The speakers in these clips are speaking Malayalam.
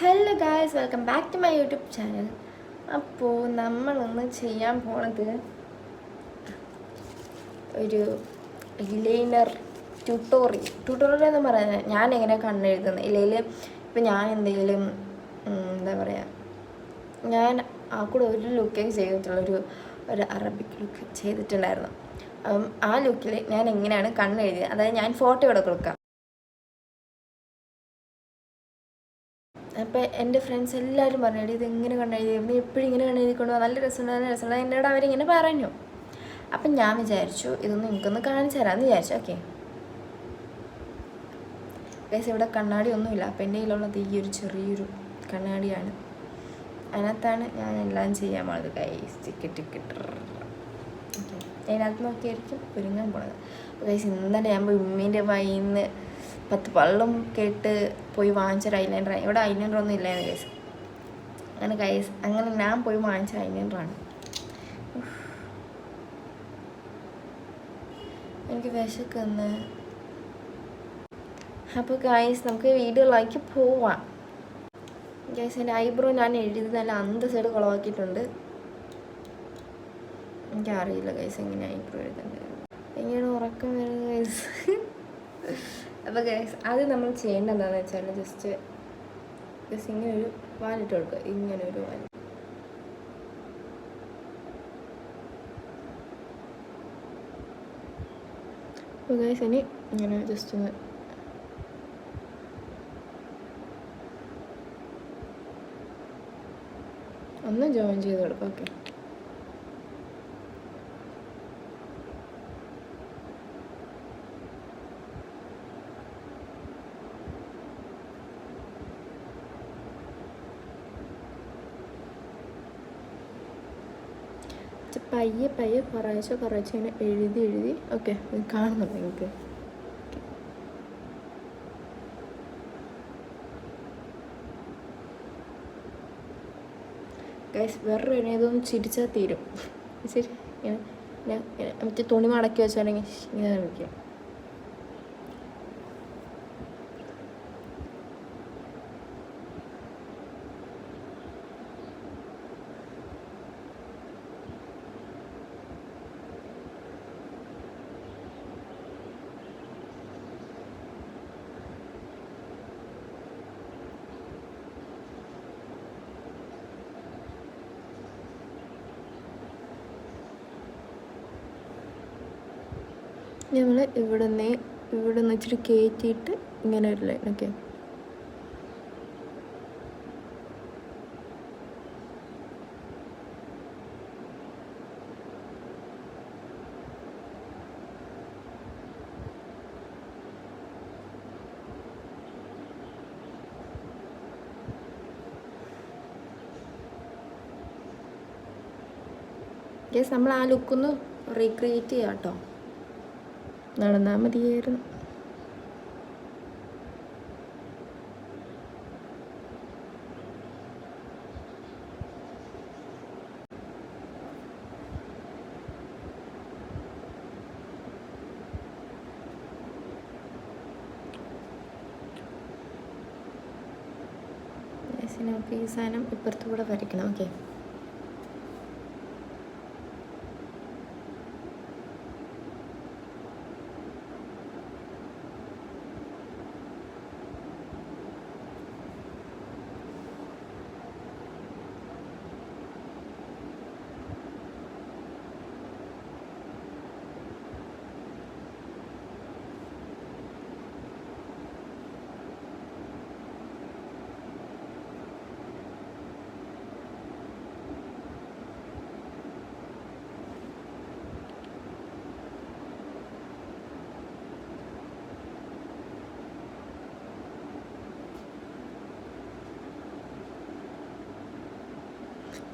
Hello guys welcome back to my YouTube channel അപ്പോൾ നമ്മളൊന്ന് ചെയ്യാൻ പോണത് ഒരു ഇലൈനർ ട്യൂട്ടോറിയൽ ട്യൂട്ടോറിയൽ എന്ന് പറയുന്നത് ഞാൻ എങ്ങനെ കണ്ണെഴുതുന്നത് ഇല്ലെങ്കിൽ ഇപ്പം ഞാൻ എന്തെങ്കിലും എന്താ പറയുക ഞാൻ ആ കൂടെ ഒരു ലുക്കേ ചെയ്തിട്ടുള്ള ഒരു ഒരു അറബിക് ലുക്ക് ചെയ്തിട്ടുണ്ടായിരുന്നു. അപ്പം ആ ലുക്കിൽ ഞാൻ എങ്ങനെയാണ് കണ്ണെഴുതിയത് അതായത് ഞാൻ ഫോട്ടോ ഇവിടെ കൊടുക്കാം. അപ്പോൾ എന്റെ ഫ്രണ്ട്സ് എല്ലാവരും പറഞ്ഞു എടി ഇത് കണ്ടെഴുതി നീ എപ്പോഴും ഇങ്ങനെ കണ്ടെഴുതി കൊണ്ടുപോകാം നല്ല രസമുണ്ട് നല്ല രസമുണ്ട്. എന്നോട് അവരിങ്ങനെ പറഞ്ഞു. അപ്പം ഞാൻ വിചാരിച്ചു ഇതൊന്ന് നിങ്ങൾക്കൊന്ന് കാണിച്ചു തരാമെന്ന് വിചാരിച്ചു ഓക്കെ. ഗൈസ് ഇവിടെ കണ്ണാടി ഒന്നുമില്ല അപ്പം എന്റെ കയ്യിലുള്ളത് ഈ ഒരു ചെറിയൊരു കണ്ണാടിയാണ്. അതിനകത്താണ് ഞാൻ എല്ലാം ചെയ്യാൻ പോണത് ഗൈസ് ടിക്കറ്റ് ടിക്കറ്റ് അതിനകത്ത് നോക്കിയായിരിക്കും ഒരുങ്ങാൻ പോണത്. അപ്പോൾ ഗൈസ് ഇന്നലെ ഞാൻ ഉമ്മീന്റെ വൈന്ന് പത്ത് പള്ളും കേട്ട് പോയി വാങ്ങിച്ചൊരു ഐലൈനർ ഇവിടെ ഐലൈനർ ഒന്നും ഇല്ലായിരുന്നു കേസ് അങ്ങനെ കൈസ് അങ്ങനെ ഞാൻ പോയി വാങ്ങിച്ച ഐലൈനറാണ് എനിക്ക് വിശക്കുന്നു. അപ്പോൾ ഗൈസ് നമുക്ക് വീഡിയോയിലേക്ക് പോവാം. കേസ് എന്റെ ഐബ്രോ ഞാൻ എഴുതി നല്ല സൈഡ് കുളവാക്കിയിട്ടുണ്ട്. എനിക്കറിയില്ല ഗൈസ് എങ്ങനെ ഐബ്രോ എഴുതേണ്ടത്. എങ്ങനെ ഉറക്കം വരുന്നത് ഗൈസ് അപ്പോൾ ഗൈസ് അത് നമ്മൾ ചെയ്യേണ്ടത് എന്താണെന്ന് വെച്ചാൽ ജസ്റ്റ് ജസ്റ്റ് ഇങ്ങനെ ഒരു വാലിട്ട് കൊടുക്കുക. ഇങ്ങനെ ഒരു വാലി. അപ്പോൾ ഗൈസ് ഇനി ഇങ്ങനെ ജസ്റ്റ് ഒന്ന് ഒന്ന് ജോയിൻ ചെയ്ത് കൊടുക്കാം. ഓക്കെ പയ്യെ പയ്യെ കുറേശ്ശെ കുറേശ്ശെ ഇങ്ങനെ എഴുതി എഴുതി. ഓക്കെ കാണുന്നുണ്ട് നിങ്ങൾക്ക്? വേറൊരു ഇതൊന്ന് ചിരിച്ചാൽ തീരും. ശരി ഇങ്ങനെ ഞാൻ മറ്റേ തുണി മടക്കി വെച്ചാണെങ്കിൽ ഇങ്ങനെ വയ്ക്കുക നമ്മൾ ഇവിടെ നിന്ന് ഇച്ചിരി കയറ്റിയിട്ട് ഇങ്ങനെ ഒരു ലൈൻ ഓക്കെ നമ്മൾ ആ ലുക്കൊന്ന് റീക്രിയേറ്റ് ചെയ്യാം കേട്ടോ നടന്നാൽ മതിയായിരുന്നു. ഈ സാധനം ഇപ്പുറത്തുകൂടെ വരയ്ക്കണം ഓക്കെ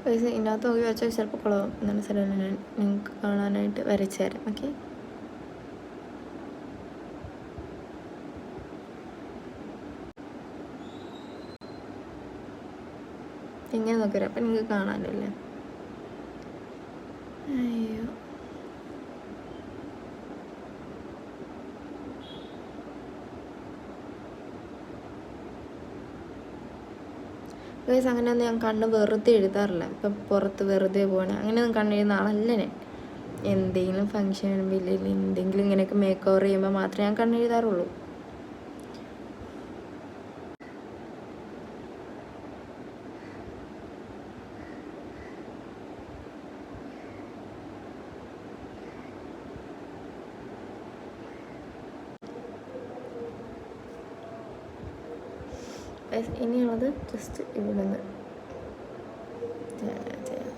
പൈസ ഇതിനകത്ത് നോക്കി വെച്ചാൽ ചിലപ്പോൾ കുളവും എന്നാണ് സ്ഥലം ഞാൻ നിങ്ങൾക്ക് കാണാനായിട്ട് വരച്ചു തരാം ഓക്കെ? ഇങ്ങനെ നോക്കി വരാം അപ്പം നിങ്ങൾക്ക് കാണാനല്ലേ? അയ്യോ. ഗൈസ് അങ്ങനെയൊന്നും ഞാൻ കണ്ണ് വെറുതെ എഴുതാറില്ല. ഇപ്പം പുറത്ത് വെറുതെ പോകണം അങ്ങനെയൊന്നും കണ്ണെഴുതുന്ന ആളല്ല ഞാൻ. എന്തെങ്കിലും ഫങ്ഷൻ വരുമ്പോൾ ഇല്ലെങ്കിൽ എന്തെങ്കിലും ഇങ്ങനെയൊക്കെ മേക്ക് ഓവർ ചെയ്യുമ്പോൾ മാത്രമേ ഞാൻ കണ്ണെഴുതാറുള്ളൂ. Guys, ജസ്റ്റ് ഇവിടെ നിന്ന് ചെയ്യാം ചെയ്യാം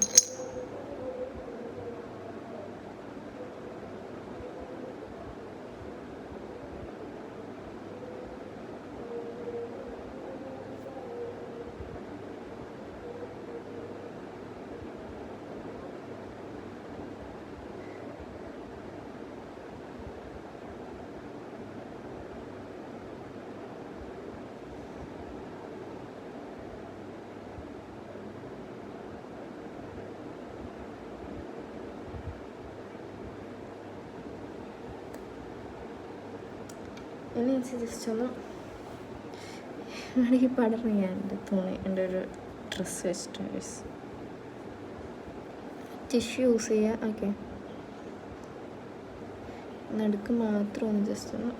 ഇനി ജസ്റ്റ് ഒന്ന് പടർന്ന് ഞാൻ എന്റെ തുണി എന്റെ ഒരു ഡ്രസ്സ് വെച്ചിട്ട് ടിഷ്യൂ യൂസ് ചെയ്യുക ഓക്കെ നടുക്ക് മാത്രം ഒന്ന് ജസ്റ്റ് ഒന്ന്.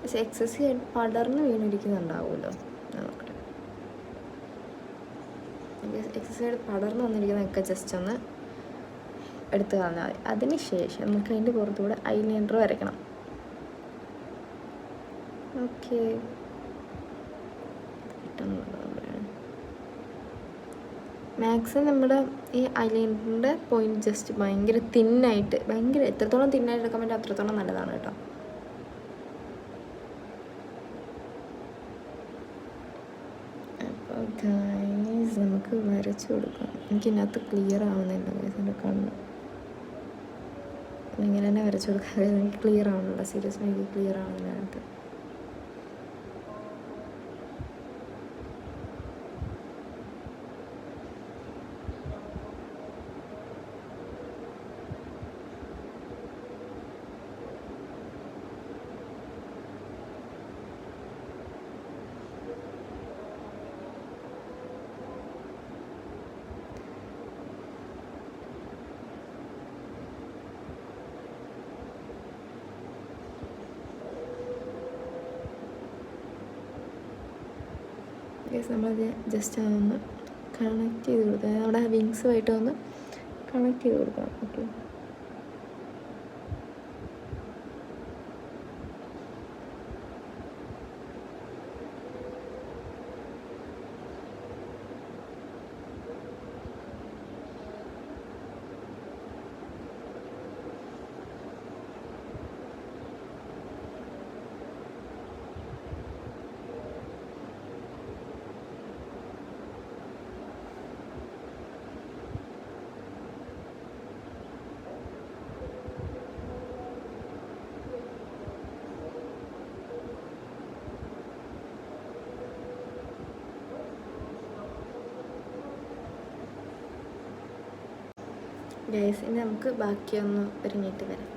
പക്ഷെ എക്സസൈസ് ആയിട്ട് പടർന്ന് വീണിരിക്കുന്നുണ്ടാവുമല്ലോ? നോക്കട്ടെ എക്സസൈസ് പടർന്ന് വന്നിരിക്കുന്നതൊക്കെ ജസ്റ്റ് ഒന്ന് എടുത്ത് കളഞ്ഞാൽ മതി. അതിന് ശേഷം നമുക്ക് അതിന്റെ പുറത്തൂടെ ഐലൈനർ വരയ്ക്കണം. ഓക്കെ മാക്സിമം നമ്മുടെ ഈ ഐലൈനറിന്റെ പോയിന്റ് ജസ്റ്റ് ഭയങ്കര തിന്നായിട്ട് ഭയങ്കര എത്രത്തോളം തിന്നായിട്ട് എടുക്കാൻ പറ്റും അത്രത്തോളം നല്ലതാണ് കേട്ടോ. അപ്പോൾ ഗൈസ് നമുക്ക് വരച്ചു കൊടുക്കാം. എനിക്ക് ഇതിനകത്ത് ക്ലിയർ ആവുന്നില്ല ഗൈസ് കണ്ണ്. ഇങ്ങനെ തന്നെ വരച്ചു കൊടുക്കാം. എനിക്ക് ക്ലിയർ ആവുന്നില്ല സീരിയസ് എനിക്ക് ക്ലിയർ ആവുന്നില്ല അതിനകത്ത്. ഗൈസ് നമ്മളത് ജസ്റ്റ് അതൊന്ന് കണക്ട് ചെയ്ത് കൊടുക്കുക അവിടെ വിങ്സുമായിട്ട് ഒന്ന് കണക്ട് ചെയ്ത് കൊടുക്കാം ഓക്കെ ഗൈസ് ഇനി നമുക്ക് ബാക്കിയൊന്ന് ഒരുങ്ങിയിട്ട് വരാം.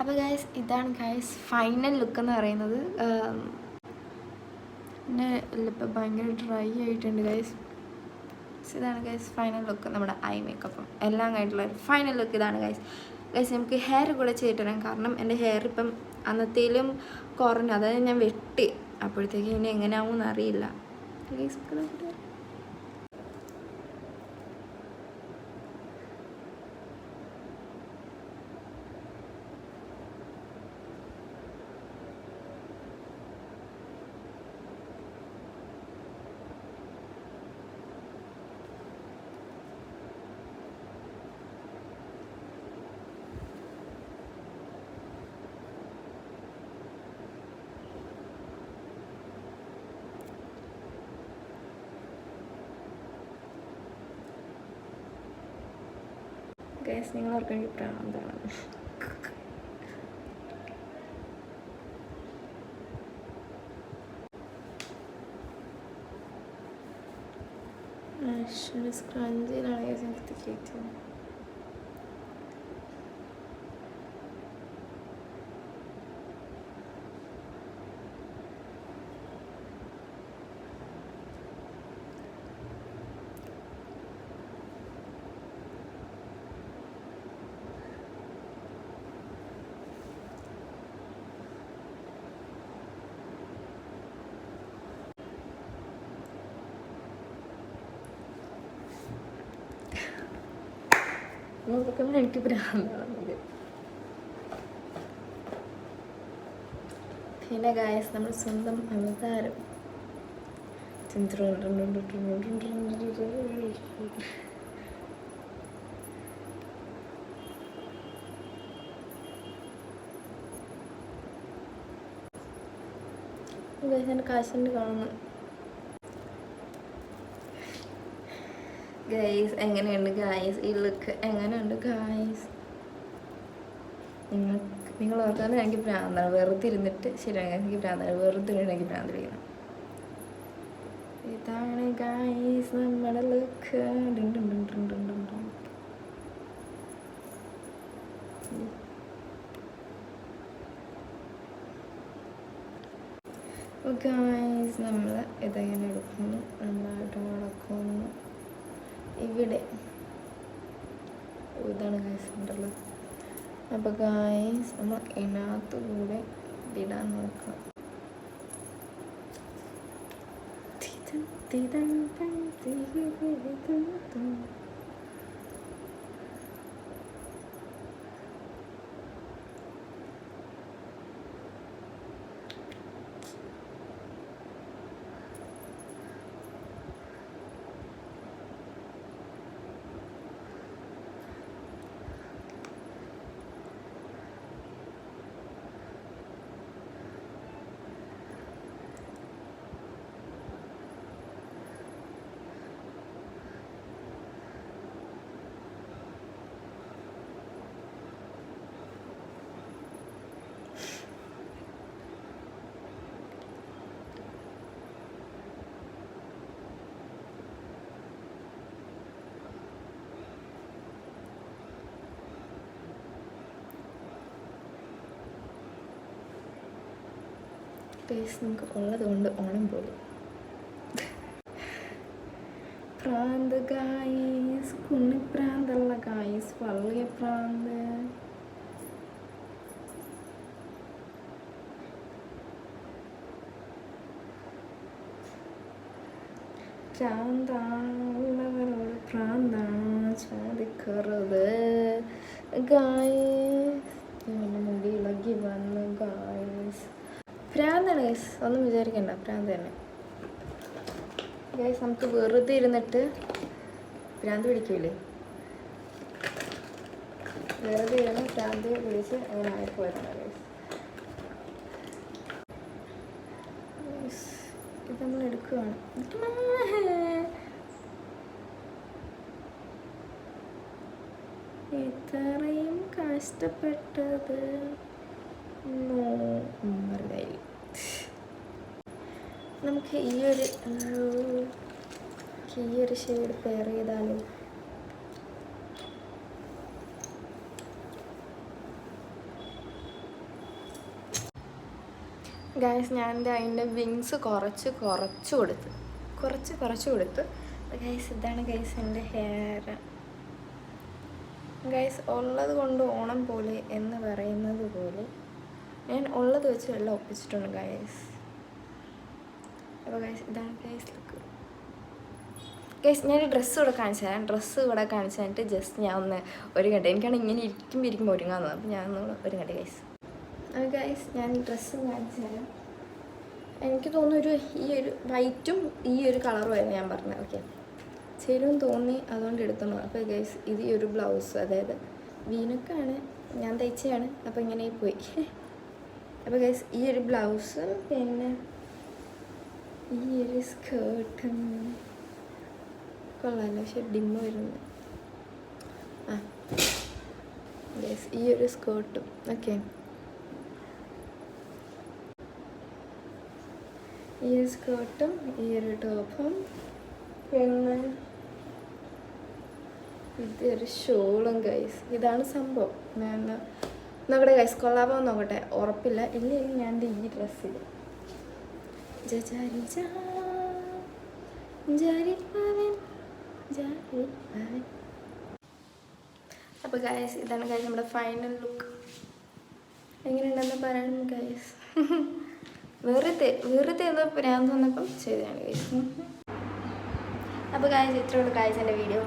അപ്പോൾ ഗൈസ് ഇതാണ് ഗൈസ് ഫൈനൽ ലുക്ക് എന്ന് പറയുന്നത്. പിന്നെ ലിപ്പ് ഭയങ്കര ഡ്രൈ ആയിട്ടുണ്ട് ഗൈസ് ഇതാണ് ഗൈസ് ഫൈനൽ ലുക്ക് നമ്മുടെ ഐ മേക്കപ്പും എല്ലാം കഴിഞ്ഞിട്ടുള്ള ഫൈനൽ ലുക്ക് ഇതാണ് ഗൈസ് ഗൈസ് നമുക്ക് ഹെയർ കൂടെ ചെയ്തിട്ടുണ്ട് കാരണം എന്റെ ഹെയർ ഇപ്പം അന്നത്തേലും കുറഞ്ഞു. അതായത് ഞാൻ വെട്ടി. അപ്പോഴത്തേക്ക് ഇനി എങ്ങനെയാവും എന്നറിയില്ല ഗൈസ് ഗൈസ് നിങ്ങൾ പ്രാന്താണ്. ആക്ഷൻ ഒരു സ്ക്രഞ്ചിലാണ് എടുത്ത് കയറ്റുന്നത് നോക്കുമ്പോൾ എനിക്ക് ഭ്രാന്താണെങ്കിൽ പിന്നെ ഗായസ് നമ്മൾ സ്വന്തം അവതാരം. കാശിന്റെ കാണുന്നു ഗൈസ് എങ്ങനെയുണ്ട് ഗായ്സ് ഈ ലുക്ക് എങ്ങനെയുണ്ട് ഗായ്സ് നിങ്ങൾ നിങ്ങൾ ഓർക്കാതെ എനിക്ക് ഭ്രാന്താണ്. വെറുതെ ഇരുന്നിട്ട് ശരിയാണ് എനിക്ക് ഭ്രാന്താണ്. വെറുതെ ഇരുന്ന് എനിക്ക് ഭ്രാന്ത് ഇതാണ് ഗായ്സ് നമ്മുടെ ലുക്ക് ഗായ്സ് നമ്മൾ ഇതെങ്ങനെ എടുക്കുന്നു? നന്നായിട്ട് മുടക്കുന്നു. ഇവിടെ ഇതാണ് ഗൈസ് ഉണ്ടല്ലോ അപ്പോൾ ഗായ്സ് നമ്മൾ ഇതിനകത്ത് കൂടെ ഇടാൻ നോക്കാം തിതം തിതം തം തിരിതിരിതും ഗൈസ് നമുക്ക് ഉള്ളത് കൊണ്ട് ഓണം പോലും പ്രാന്ത് ഗായ്സ് കുണ്ണിപ്രാന്തല്ല ഗായീസ് പള്ളിയ പ്രാന്ത്. പ്രാന്താണുള്ളവരോട് പ്രാന്താണ് ചോദിക്കരുത്. ഗായ്സ് മുടി ഇളകി വന്ന് ഗായ്സ് ഭ്രാന്താണ് ഗൈസ് ഒന്നും വിചാരിക്കണ്ട ഭ്രാന്ത് തന്നെ. ഗൈസ് നമുക്ക് വെറുതെ ഇരുന്നിട്ട് ഭ്രാന്ത് പിടിക്കൂലേ? വെറുതെ ഇരുന്ന് ഭ്രാന്ത് പിടിച്ച് അങ്ങനെ ആയിപ്പോയിരുന്നു ഗൈസ് ഇത് നമ്മൾ എടുക്കുകയാണ് ഇത്രയും കഷ്ടപ്പെട്ടത്? നോ വെറുതെ നമുക്ക് ഈ ഒരു ഈ ഒരു ഷെയ്ഡ് പെയർ ചെയ്താലും? ഗായസ് ഞാൻ അതിന്റെ വിങ്സ് കുറച്ച് കുറച്ച് കൊടുത്ത് കുറച്ച് കുറച്ച് കൊടുത്ത്. ഗൈസ് ഇതാണ് ഗൈസ് എന്റെ ഹെയർ ഗൈസ് ഉള്ളത് കൊണ്ട് ഓണം പോലെ എന്ന് പറയുന്നത് പോലെ ഞാൻ ഉള്ളത് വെച്ച് വെള്ളം ഒപ്പിച്ചിട്ടുണ്ട് ഗൈസ് അപ്പോൾ ഗൈസ് ഇതാണ് ഗൈസ് ലുക്ക് ഗൈസ് ഞാൻ ഡ്രസ്സ് ഇവിടെ കാണിച്ചു തരാം. ഡ്രസ്സ് ഇവിടെ കാണിച്ചു തന്നിട്ട് ജസ്റ്റ് ഞാൻ ഒന്ന് ഒരു കണ്ട. എനിക്കാണ് ഇങ്ങനെ ഇരിക്കുമ്പോൾ ഇരിക്കുമ്പോൾ ഒരുങ്ങാൻ തോന്നുന്നത് അപ്പോൾ ഞാൻ ഒന്ന് ഒരു കണ്ട ഗൈസ് അപ്പോൾ ഗൈസ് ഞാൻ ഡ്രസ്സ് കാണിച്ചു തരാം. എനിക്ക് തോന്നുന്നു ഒരു ഈ ഒരു വൈറ്റും ഈ ഒരു കളറുമായിരുന്നു ഞാൻ പറഞ്ഞത്. ഓക്കെ ചേരും തോന്നി അതുകൊണ്ട് എടുത്തോളൂ അപ്പോൾ ഗൈസ് ഇത് ഈ ഒരു ബ്ലൗസ് അതായത് വീനക്കാണ്. ഞാൻ തയ്ച്ചതാണ് അപ്പോൾ ഇങ്ങനെ പോയി. അപ്പോൾ ഗൈസ് ഈ ഒരു ബ്ലൗസ് പിന്നെ ഈ ഒരു സ്കേർട്ട് കൊള്ളാമല്ലോ ഡിമ്മ് വരുന്നു. ആ. യെസ് ഈ ഒരു സ്കേർട്ടും ഓക്കെ ഈ ഒരു സ്കേർട്ടും ഈ ഒരു ടോപ്പും പിന്നെ ഇതൊരു ഷോളും ഗൈസ് ഇതാണ് സംഭവം. ഞാൻ നോക്കട്ടെ ഗൈസ് കൊള്ളാമോ നോക്കട്ടെ. ഉറപ്പില്ല. ഇല്ലെങ്കിൽ ഞാൻ ഈ ഡ്രസ്സിൽ ജജാരി ജാരി പവൻ, ജാരി പവൻ. അപ്പോൾ ഗൈസ് ഇതാണ് ഗായസ് നമ്മുടെ ഫൈനൽ ലുക്ക് എങ്ങനെയുണ്ടെന്ന് പറയണം ഗായസ് വെറുതെ വെറുതെ ഏതോ ഭ്രാന്ത് വന്നപ്പം ചെയ്തതാണ് ഗൈസ് അപ്പോൾ ഗൈസ് ഇത്രയുള്ള ഗായസ് എന്റെ വീഡിയോ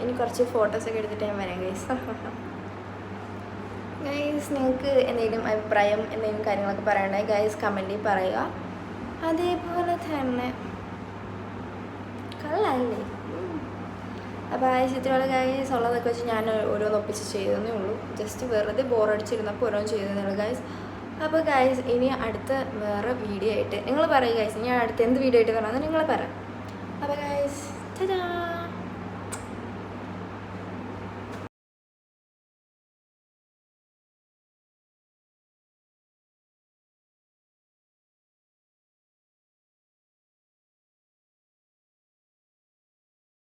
ഇനി കുറച്ച് ഫോട്ടോസൊക്കെ എടുത്തിട്ട് ഞാൻ വരാം ഗൈസ് ഗൈസ് നിങ്ങൾക്ക് എന്തെങ്കിലും അഭിപ്രായം എന്തെങ്കിലും കാര്യങ്ങളൊക്കെ പറയണേ ഗൈസ് കമന്റിൽ പറയുക അതേപോലെ തന്നെ. കള്ളല്ലേ? അപ്പോൾ ആ ചിത്രമുള്ള ഗൈസ് ഉള്ളതൊക്കെ വെച്ച് ഞാൻ ഓരോന്ന് ഒപ്പിച്ച് ചെയ്തതേ ഉള്ളൂ. ജസ്റ്റ് വെറുതെ ബോറടിച്ചിരുന്നപ്പോൾ ഓരോന്ന് ചെയ്തതേ ഗൈസ് അപ്പോൾ ഗൈസ് ഇനി അടുത്ത വേറെ വീഡിയോ ആയിട്ട്. നിങ്ങൾ പറയുക ഗൈസ് ഇനി അടുത്ത എന്ത് വീഡിയോ ആയിട്ട് വരണമെന്ന് നിങ്ങൾ പറയാം